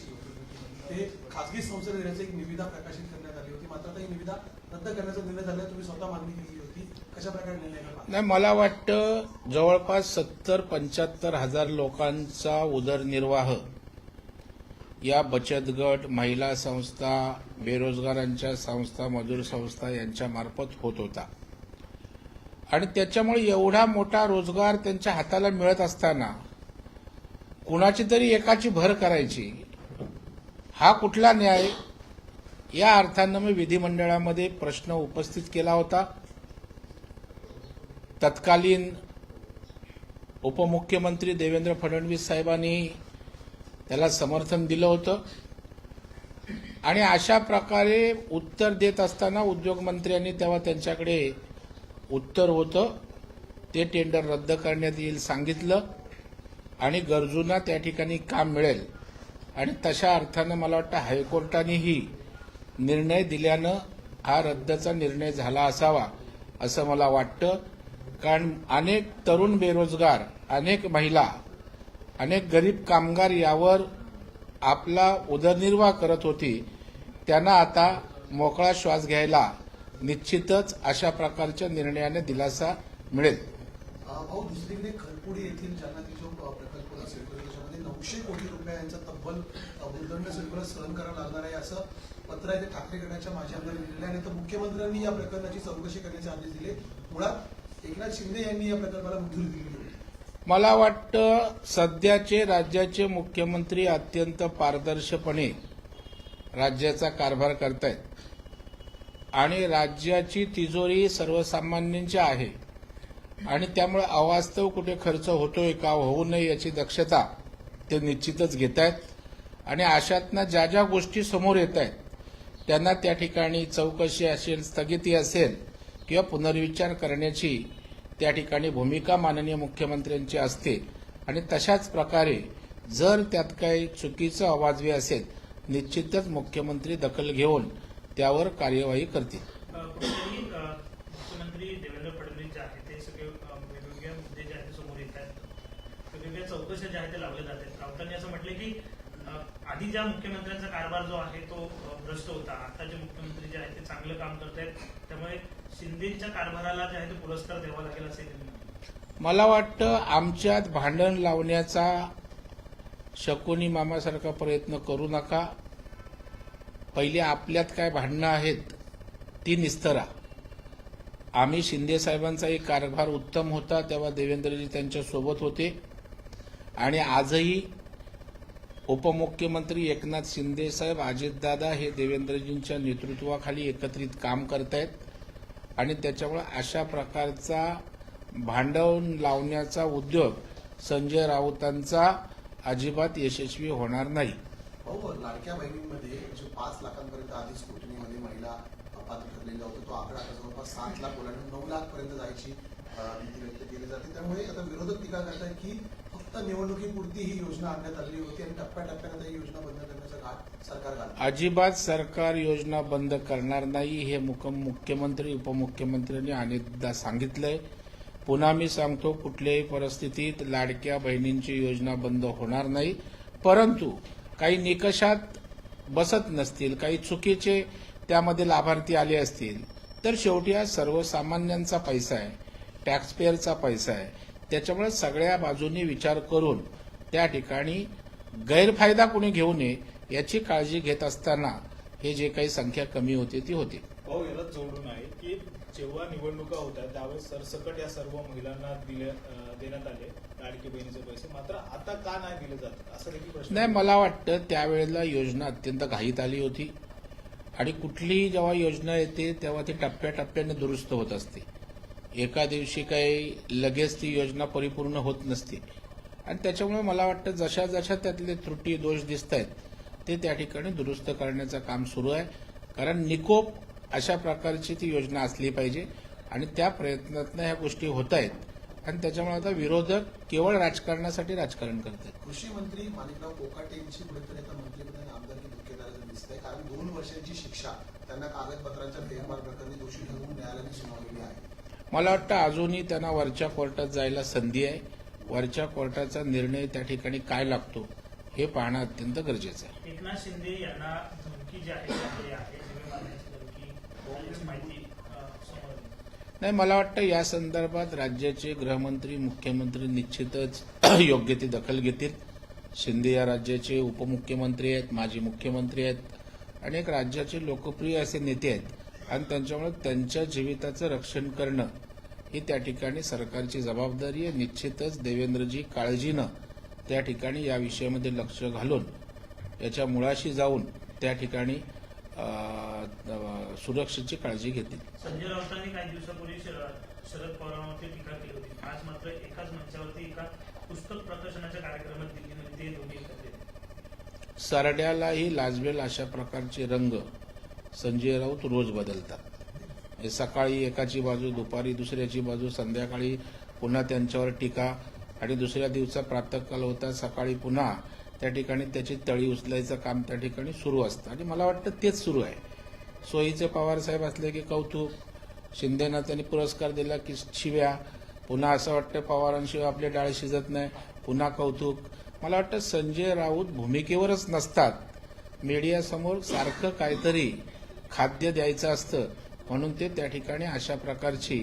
करायची. ते खासगी संस्थेला देण्याची एक निविदा प्रकाशित करण्यात आली होती. मात्र आता ही निविदा रद्द करण्याचा निर्णय झाला तुम्ही स्वतः मागणी केली होती. कशा प्रकारे निर्णय नाही मला वाटतं जवळपास सत्तर पंच्याहत्तर हजार लोकांचा उदरनिर्वाह या बचत गट महिला संस्था बेरोजगारांच्या संस्था मजूर संस्था यांच्यामार्फत होत होता. आणि त्याच्यामुळे एवढा मोठा रोजगार त्यांच्या हाताला मिळत असताना कुणाची तरी एकाची भर करायची हा कुठला न्याय? या अर्थानं मी विधिमंडळामध्ये प्रश्न उपस्थित केला होता. तत्कालीन उपमुख्यमंत्री देवेंद्र फडणवीस साहेबांनी त्याला समर्थन दिलं होतं. आणि अशा प्रकारे उत्तर देत असताना उद्योगमंत्र्यांनी तेव्हा त्यांच्याकडे उत्तर होतं. ते टेंडर रद्द करण्यात येईल सांगितलं. आणि गरजूंना त्या ठिकाणी काम मिळेल. आणि तशा अर्थानं मला वाटतं हायकोर्टानेही निर्णय दिल्यानं हा रद्दचा निर्णय झाला असावा असं मला वाटतं. कारण अनेक तरुण बेरोजगार अनेक महिला अनेक गरीब कामगार यावर आपला उदरनिर्वाह करत होती. त्यांना आता मोकळा श्वास घ्यायला निश्चितच अशा प्रकारच्या निर्णयाने दिलासा मिळेल. भाऊ दुसरीकडे खरपुडी येथील जालना जो प्रकल्प असेल तर एकशे नऊशे कोटी रुपयांचा तब्बल अं, भूदंड सर्कुलर सहन करावं लागणार आहे असं पत्र आहे ते ठाकरे गटाच्या माजी आमदार लिहिलेलं आहे. तर मुख्यमंत्र्यांनी या प्रकरणाची चौकशी करण्याचे आदेश दिले. मुळात एकनाथ शिंदे यांनी या प्रकल्पाला मंजुरी दिली मला वाटतं सध्याचे राज्याचे मुख्यमंत्री अत्यंत पारदर्शपणे राज्याचा कारभार करतायत. आणि राज्याची तिजोरी सर्वसामान्यांची आहे. आणि त्यामुळे अवास्तव कुठे खर्च होतोय का होऊ नये याची दक्षता ते निश्चितच घेत आहेत आणि अशातनं ज्या ज्या गोष्टी समोर येत आहेत त्यांना त्या ठिकाणी चौकशी असेल स्थगिती असेल किंवा पुनर्विचार करण्याची त्या ठिकाणी भूमिका माननीय मुख्यमंत्र्यांची असते. आणि तशाच प्रकारे जर त्यात काही चुकीचं अवाजवी असेल निश्चितच मुख्यमंत्री दखल घेऊन त्यावर कार्यवाही करतील. मुख्यमंत्री देवेंद्र फडणवीस जे आहेत ते सगळे वेगवेगळ्या मुद्दे जे आहेत समोर येत आहेत वेगवेगळ्या चौकशा ज्या आहेत ते लावल्या जात आहेत. डॉक्टरांनी असं म्हटलं की आधी ज्या मुख्यमंत्र्यांचा कारभार जो आहे तो भ्रष्ट होता. आता जे मुख्यमंत्री जे आहेत ते चांगलं काम करत आहेत त्यामुळे शिंदेच्या कारभाराला जे आहे ते पुरस्कार द्यावा लागेल असे मला वाटतं आमच्यात भांडण लावण्याचा शकुनी मामासारखा प्रयत्न करू नका. पहिले आपल्यात काय भांडणं आहेत ती निस्तरा. आम्ही शिंदे साहेबांचा एक कारभार उत्तम होता तेव्हा देवेंद्रजी त्यांच्यासोबत होते. आणि आजही उपमुख्यमंत्री एकनाथ शिंदे साहेब अजितदादा हे देवेंद्रजींच्या नेतृत्वाखाली एकत्रित काम करतायत आणि त्याच्यामुळे अशा प्रकारचा भांडवून लावण्याचा उद्योग संजय राऊतांचा अजिबात यशस्वी होणार नाही. लाडक्या बहिणींमध्ये जो पाच लाखांपर्यंत आधीच कुटुंबीमध्ये महिला पात्र ठरलेला होता तो आकडा जवळपास सात लाख ओलांडून नऊ लाख पर्यंत जायची भीती व्यक्त केली जाते. त्यामुळे आता विरोधक टीका करतात की निवडणुकीपुरती ही योजना आणण्यात होती आणि ही योजना बंद करण्याचा सरकार अजिबात सरकार योजना बंद करणार नाही हे मुख्यमंत्री उपमुख्यमंत्र्यांनी अनेकदा सांगितलंय. पुन्हा मी सांगतो कुठल्याही परिस्थितीत लाडक्या बहिणींची योजना बंद होणार नाही. परंतु काही निकषात बसत नसतील काही चुकीचे त्यामध्ये लाभार्थी आले असतील तर शेवटी हा सर्वसामान्यांचा पैसा आहे टॅक्सपेअरचा पैसा आहे. त्याच्यामुळे सगळ्या बाजूनी विचार करून त्या ठिकाणी गैरफायदा कोणी घेऊ नये याची काळजी घेत असताना हे जे काही संख्या कमी होते ती होती. भाऊ याला जोडून आहे की जेव्हा निवडणुका होत्या त्यावेळेस सरसकट या सर्व महिलांना दिले देण्यात आले लाडकी बहिणीचे पैसे. मात्र आता का नाही दिले जात? असं देखील प्रश्न नाही मला वाटतं त्यावेळेला योजना अत्यंत घाईत आली होती. आणि कुठलीही जेव्हा योजना येते तेव्हा ती टप्प्याटप्प्याने दुरुस्त होत असते. एका दिवशी काही लगेच ती योजना परिपूर्ण होत नसते. आणि त्याच्यामुळे मला वाटतं जशा जशा त्यातले त्रुटी दोष दिसत आहेत ते त्या ठिकाणी दुरुस्त करण्याचं काम सुरू आहे. कारण निकोप अशा प्रकारची ती योजना असली पाहिजे आणि त्या प्रयत्नातनं ह्या गोष्टी होत आहेत आणि त्याच्यामुळे आता विरोधक केवळ राजकारणासाठी राजकारण करत आहेत कृषी मंत्री माणिकराव कोकाटे यांची कुठेतरी आता मंत्रिपदाने आमदारकी धोक्यात आल्याचं दिसतंय. कारण दोन वर्षांची शिक्षा त्यांना कागदपत्रांच्या फेरफार प्रकरणी दोषी ठरवून न्यायालयाने सुनावलेली आहे. मला वाटतं अजूनही त्यांना वरच्या कोर्टात जायला संधी आहे वरच्या कोर्टाचा निर्णय त्या ठिकाणी काय लागतो हे पाहणं अत्यंत गरजेचं आहे एकनाथ शिंदे यांना धमकी जी आहे नाही मला वाटतं या संदर्भात राज्याचे गृहमंत्री मुख्यमंत्री निश्चितच योग्य ती दखल घेतील शिंदे या राज्याचे उपमुख्यमंत्री आहेत माजी मुख्यमंत्री आहेत आणि एक राज्याचे लोकप्रिय असे नेते आहेत आणि त्यांच्यामुळे त्यांच्या जीविताचं रक्षण करणं ही त्या ठिकाणी सरकारची जबाबदारी आहे. निश्चितच देवेंद्रजी काळजीनं त्या ठिकाणी या विषयामध्ये लक्ष घालून याच्या मुळाशी जाऊन त्या ठिकाणी सुरक्षेची काळजी घेतील. संजय राऊतांनी काही दिवसापूर्वी शर- शरद पवारांवरती टीका केली होती. आज मात्र एकाच मंचावरती एका पुस्तक प्रकाशनाच्या कार्यक्रमात दिल्लीमध्ये ते येतात. सरड्यालाही लाजवेल अशा प्रकारचे रंग संजय राऊत रोज बदलतात. हे सकाळी एकाची बाजू दुपारी दुसऱ्याची बाजू संध्याकाळी पुन्हा त्यांच्यावर टीका आणि दुसऱ्या दिवसा प्रातःकाल होता सकाळी पुन्हा त्या ठिकाणी त्याची तळी उचलायचं काम त्या ठिकाणी सुरू असतं. आणि मला वाटतं तेच सुरू आहे. सोयीचे पवार साहेब असले की कौतुक शिंदेना त्यांनी पुरस्कार दिला की शिव्या पुन्हा असं वाटतं पवारांशिवाय आपले डाळ शिजत नाही पुन्हा कौतुक. मला वाटतं संजय राऊत भूमिकेवरच नसतात. मीडियासमोर सारखं काहीतरी खाद्य द्यायचं असतं म्हणून ते त्या ठिकाणी अशा प्रकारची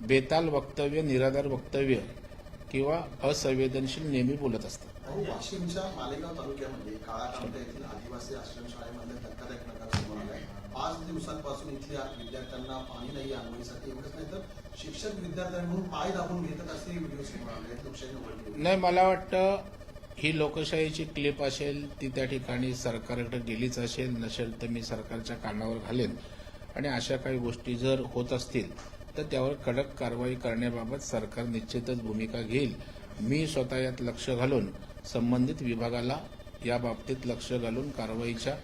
बेताल वक्तव्य निराधार वक्तव्य किंवा असंवेदनशील नेहमी बोलत असतात. वाशिमच्या मालेगाव तालुक्यामध्ये काळा येथील आदिवासी आश्रमशाळेमध्ये धक्कादायक प्रकार समोर आलाय. पाच दिवसांपासून इथल्या विद्यार्थ्यांना पाणी नाही आंघोळीसाठी एवढंच नाही तर शिक्षक विद्यार्थ्यांकडून पाय दाबून घेतात असे व्हिडिओ समोर आले लोकशाही नाही मला वाटतं ही लोकशाहीची क्लिप असेल ती त्या ठिकाणी सरकारकडे गेलीच असेल नसेल तर मी सरकारच्या कानावर घालेन. आणि अशा काही गोष्टी जर होत असतील तर त्यावर कडक कारवाई करण्याबाबत सरकार निश्चितच भूमिका घेईल. मी स्वतः यात लक्ष घालून संबंधित विभागाला या बाबतीत लक्ष घालून कारवाईच्या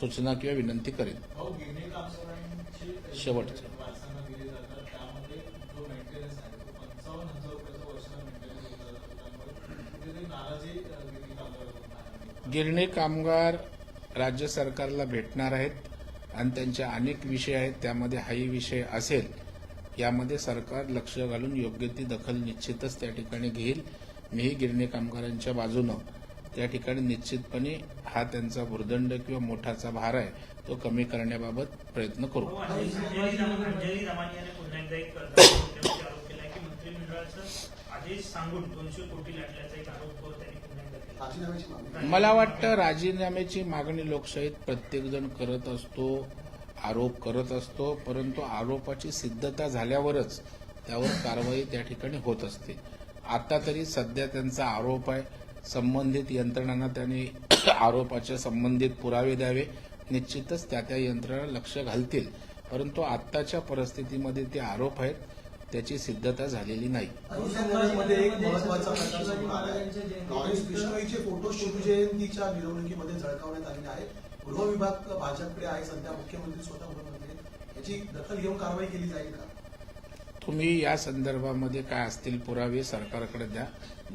सूचना किंवा विनंती करेन. कामगारांची शेवटचं. गिरणी कामगार राज्य सरकारला भेटणार आहेत आणि त्यांचे अनेक विषय आहेत त्यामध्ये हाही विषय असेल यामध्ये सरकार लक्ष घालून योग्य ती दखल निश्चितच त्या ठिकाणी घेईल मीही गिरणी कामगारांच्या बाजूनं त्या ठिकाणी निश्चितपणे हा त्यांचा भुर्दंड किंवा मोठाचा भार आहे तो कमी करण्याबाबत प्रयत्न करू मंत्रिमंडळाचा आदेश सांगून दोनशे कोटी लाटल्याचा एक आरोप त्यांनी पुन्हा एकदा केला. राजीनाम्याची मागणी मला वाटतं राजीनाम्याची मागणी लोकशाहीत प्रत्येकजण करत असतो आरोप करत असतो परंतु आरोपाची सिद्धता झाल्यावरच त्यावर कारवाई त्या ठिकाणी होत असते. आता तरी सध्या त्यांचा आरोप आहे संबंधित यंत्रणांना त्यांनी आरोपाच्या संबंधित पुरावे द्यावे निश्चितच त्या त्या यंत्रणा लक्ष घालतील. परंतु आत्ताच्या परिस्थितीमध्ये ते आरोप आहेत त्याची सिद्धता झालेली नाही. एक महत्त्वाचा लॉरेन्स बिश्नोईचे फोटो शिवजयंतीच्या मिरवणुकीमध्ये झळकावण्यात आलेले आहे गृह विभाग भाजपकडे आहे. सध्या मुख्यमंत्री स्वतः गृहमंत्री. याची दखल घेऊन कारवाई केली जाईल का? तुम्ही या संदर्भामध्ये काय असतील पुरावे सरकारकडे द्या.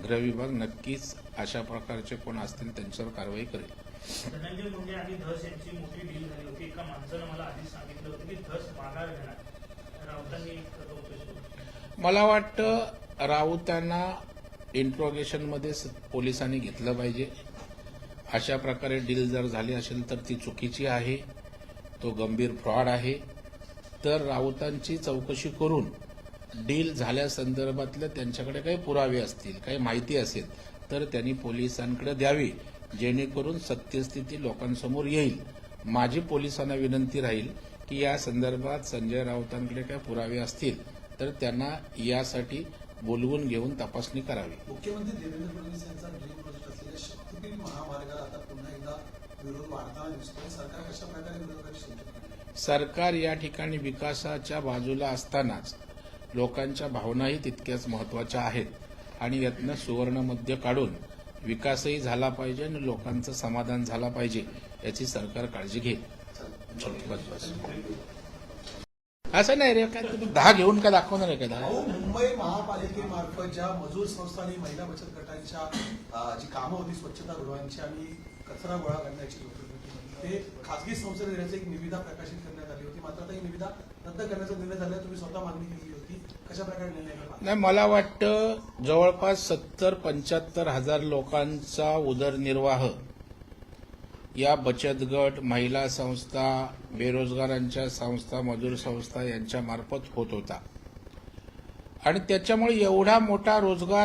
गृह विभाग नक्कीच अशा प्रकारचे कोण असतील त्यांच्यावर कारवाई करेल. धनंजय मुंडे आणि धस यांची मोठी डील झाली होती. एका माणसानं मला आधीच सांगितलं होतं की धस माघार घेणार. राऊतांनी. मला वाटतं राऊतांना इंट्रोगेशनमध्ये स- पोलिसांनी घेतलं पाहिजे. अशा प्रकारे डील जर झाली असेल तर ती चुकीची आहे. तो गंभीर फ्रॉड आहे. तर राऊतांची चौकशी करून डील झाल्यासंदर्भातल्या त्यांच्याकडे काही पुरावे असतील काही माहिती असेल तर त्यांनी पोलिसांकडे द्यावी. जेणेकरून सत्यस्थिती लोकांसमोर येईल. माझी पोलिसांना विनंती राहील की या संदर्भात संजय राऊतांकडे काही पुरावे असतील. तर त्यांना यासाठी बोलवून घेऊन तपासणी करावी. मुख्यमंत्री देवेंद्र फडणवीस यांचा ड्रीम प्रोजेक्ट असलेल्या शक्तीपीठ महामार्गाला आता पुन्हा एकदा विरोध वाढताना दिसतोय. सरकार कशा प्रकारे करेल? सरकार या ठिकाणी विकासाच्या बाजूला असतानाच लोकांच्या भावनाही तितक्याच महत्त्वाच्या आहेत आणि यातनं सुवर्ण मध्य काढून विकासही झाला पाहिजे आणि लोकांचं समाधान झाला पाहिजे याची सरकार काळजी घेईल. बस बस असं नाही रे काय तुम्ही दहा घेऊन का दाखवणार आहे का दहा? अहो मुंबई महापालिकेमार्फत ज्या मजूर संस्था आणि महिला बचत गटांच्या अ, जी कामं होती स्वच्छतागृहांची आणि कचरा गोळा करण्याची ते खासगी संस्थेने देण्याची एक निविदा प्रकाशित करण्यात आली होती. मात्र आता ही निविदा रद्द करण्याचा निर्णय झाला तुम्ही स्वतः मागणी केली होती. कशा प्रकारे निर्णय घेतला? नाही मला वाटतं जवळपास सत्तर पंच्याहत्तर हजार लोकांचा उदरनिर्वाह या बचत गट महिला संस्था बेरोजगारांच्या संस्था मजूर संस्था यांच्या मार्फत होत होता. आणि त्याच्यामुळे एवढा मोठा रोजगार